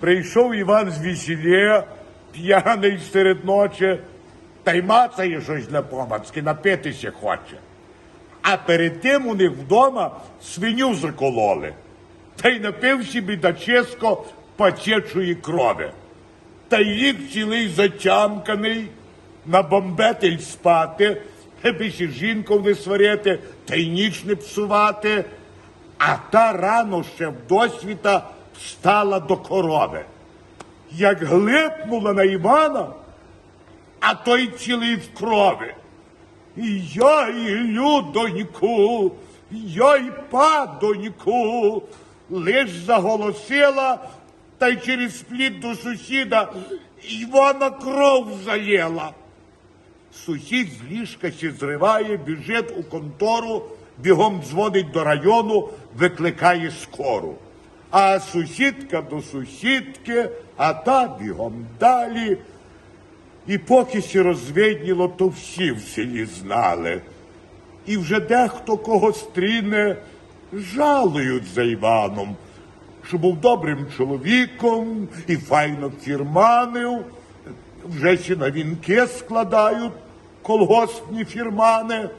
Прийшов Іван з весілля, п'яний серед ночі, та й мацає щось для помацки, напитися хоче. А перед тим у них вдома свиню закололи. Та й напився бідаческо пачечої крови. Та їх цілий затямканий, на бомбетель спати, більше жінку не сварити, та й ніч не псувати. А та рано ще в досвіта встала до корови. Як глипнула на Івана, а той цілий в крові. І я ілю доньку, я й падоньку, лиш заголосила, та й через плід до сусіда Івана кров заєла. Сусід з ліжка ще зриває, біжить у контору, бігом дзвонить до району, викликає скору. А сусідка до сусідки, а та бігом далі. І поки ще розвидніло, то всі в селі знали. І вже дехто кого стріне, жалують за Іваном, що був добрим чоловіком і файно фірманив. Вже ще на вінки складають колгоспні фірмани,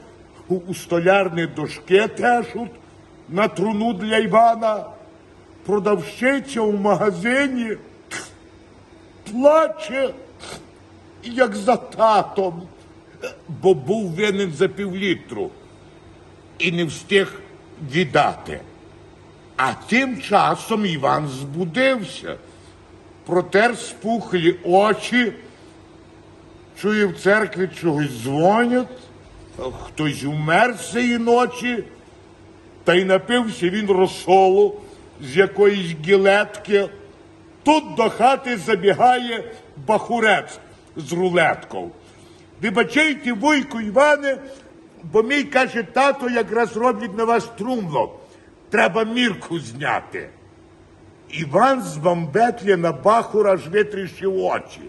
у столярні дошки тешуть на труну для Івана. Продавщиця в магазині плаче як за татом, бо був винен за півлітру і не встиг віддати. А тим часом Іван збудився, протер спухлі очі, чує в церкві чогось дзвонять, хтось умер цієї ночі, та й напився він розсолу з якоїсь гілетки. Тут до хати забігає бахурець з рулеткою. Вибачайте, вуйку Іване, бо мій каже, тато якраз роблять на вас трумло. Треба мірку зняти. Іван з бамбетля на бахура аж витріщив очі.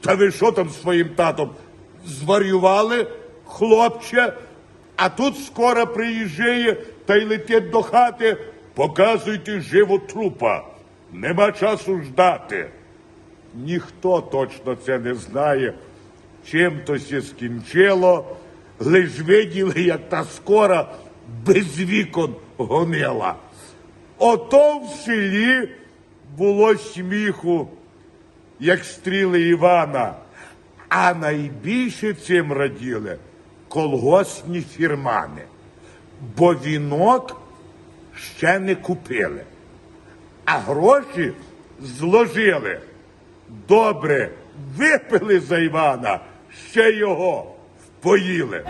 Та ви що там з своїм татом? Зварювали, хлопче, а тут скоро приїжджає та й летить до хати. Показуйте живо трупа. Нема часу ждати. Ніхто точно це не знає, чим то се скінчило, лиш виділи, як та скора без вікон гонила. Ото в селі було сміху, як стріли Івана, а найбільше цим раділи колгоспні фірмани, бо вінок ще не купили, а гроші зложили. Добре, випили за Івана, ще його впоїли.